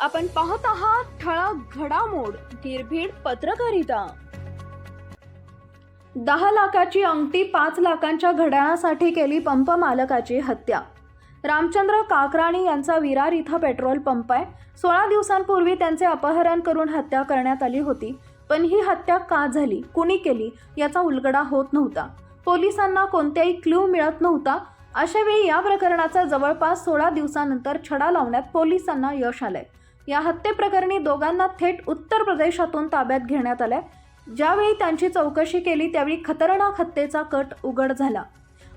आपण पाहत आहात ठळक घडामोड निर्भीड पत्रकारिता. दहा लाखाची अंगठी पाच लाखांच्या घड्याळासाठी केली पंप मालकाची हत्या. रामचंद्र काकराणी यांचा विरार इथं पेट्रोल पंप आहे. सोळा दिवसांपूर्वी त्यांचे अपहरण करून हत्या करण्यात आली होती पण ही हत्या का झाली कुणी केली याचा उलगडा होत नव्हता. पोलिसांना कोणत्याही क्ल्यू मिळत नव्हता. अशावेळी या प्रकरणाचा जवळपास सोळा दिवसानंतर छडा लावण्यात पोलिसांना यश आलंय. या हत्येप्रकरणी दोघांना थेट उत्तर प्रदेशातून ताब्यात घेण्यात आलंय. ज्यावेळी त्यांची चौकशी केली त्यावेळी खतरनाक हत्येचा कट उघड झाला.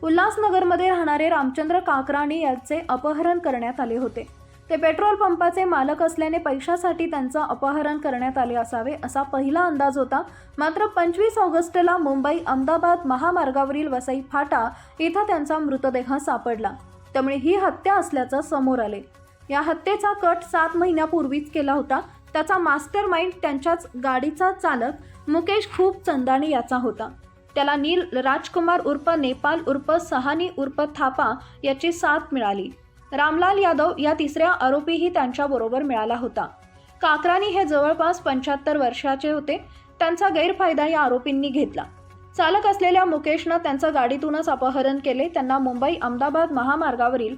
उल्हासनगरमध्ये राहणारे रामचंद्र काकराणी यांचे अपहरण करण्यात आले होते. ते पेट्रोल पंपाचे मालक असल्याने पैशासाठी त्यांचं अपहरण करण्यात आले असावे असा पहिला अंदाज होता. मात्र पंचवीस ऑगस्टला मुंबई अहमदाबाद महामार्गावरील वसई फाटा इथं त्यांचा मृतदेह सापडला. त्यामुळे ही हत्या असल्याचं समोर आले या हत्येचा कट सात महिन्यापूर्वीच केला होता. त्याचा मास्टर माइंड त्यांच्याच गाडीचा चालक मुकेश खूप चंदाणी याचा होता. त्याला नील राजकुमार उर्फ नेपाल उर्फ सहानी उर्फ थापा याची साथ मिळाली. रामलाल यादव या तिसऱ्या आरोपीही त्यांच्याबरोबर मिळाला होता. काकरानी हे जवळपास पंच्याहत्तर वर्षाचे होते. त्यांचा गैरफायदा या आरोपींनी घेतला. चालक असलेल्या मुकेशनं त्यांचं गाडीतूनच अपहरण केले. त्यांना मुंबई अहमदाबाद महामार्गावरील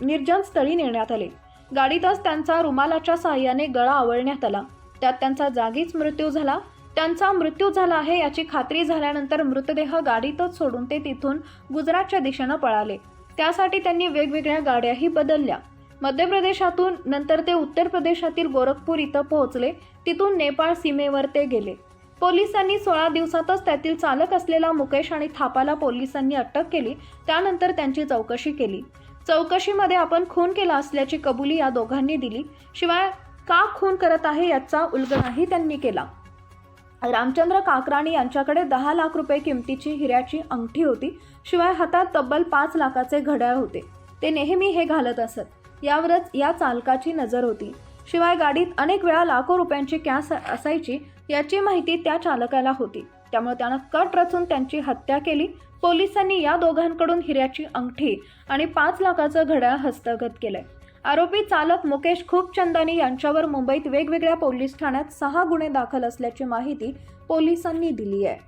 निर्जन स्थळी नेण्यात आले. गाडीतच त्यांचा रुमालाच्या सहाय्याने गळा आवळण्यात आला. त्यात त्यांचा जागीच मृत्यू झाला. त्यांचा मृत्यू झाला आहे याची खात्री झाल्यानंतर मृतदेह गाडीतच सोडून ते तिथून गुजरातच्या दिशेनं पळाले. त्यासाठी त्यांनी वेगवेगळ्या गाड्याही बदलल्या. मध्य प्रदेशातून नंतर ते उत्तर प्रदेशातील गोरखपूर इथं पोहोचले. तिथून नेपाळ सीमेवर ते गेले. पोलिसांनी सोळा दिवसातच त्यातील चालक असलेला मुकेश आणि थापाला पोलिसांनी अटक केली. त्यानंतर त्यांची चौकशी केली. चौकशीमध्ये आपण खून केला असल्याची कबुली या दोघांनी दिली. शिवाय का खून करत आहे याचा उलगडाही त्यांनी केला. रामचंद्र काकराणी यांच्याकडे दहा लाख रुपये किमतीची हिऱ्याची अंगठी होती. शिवाय हातात तब्बल पाच लाखाचे घड्याळ होते. ते नेहमी हे घालत असत. यावरच या चालकाची नजर होती. शिवाय गाडीत अनेक वेळा लाखो रुपयांची कॅस असायची याची माहिती त्या चालकाला होती. त्यामुळे त्यानं कट रचून त्यांची हत्या केली. पोलिसांनी या दोघांकडून हिऱ्याची अंगठी आणि पाच लाखाचं घड्याळ हस्तगत केलंय. आरोपी चालक मुकेश खूपचंदानी यांच्यावर मुंबईत वेगवेगळ्या पोलीस ठाण्यात सहा गुन्हे दाखल असल्याची माहिती पोलिसांनी दिली आहे.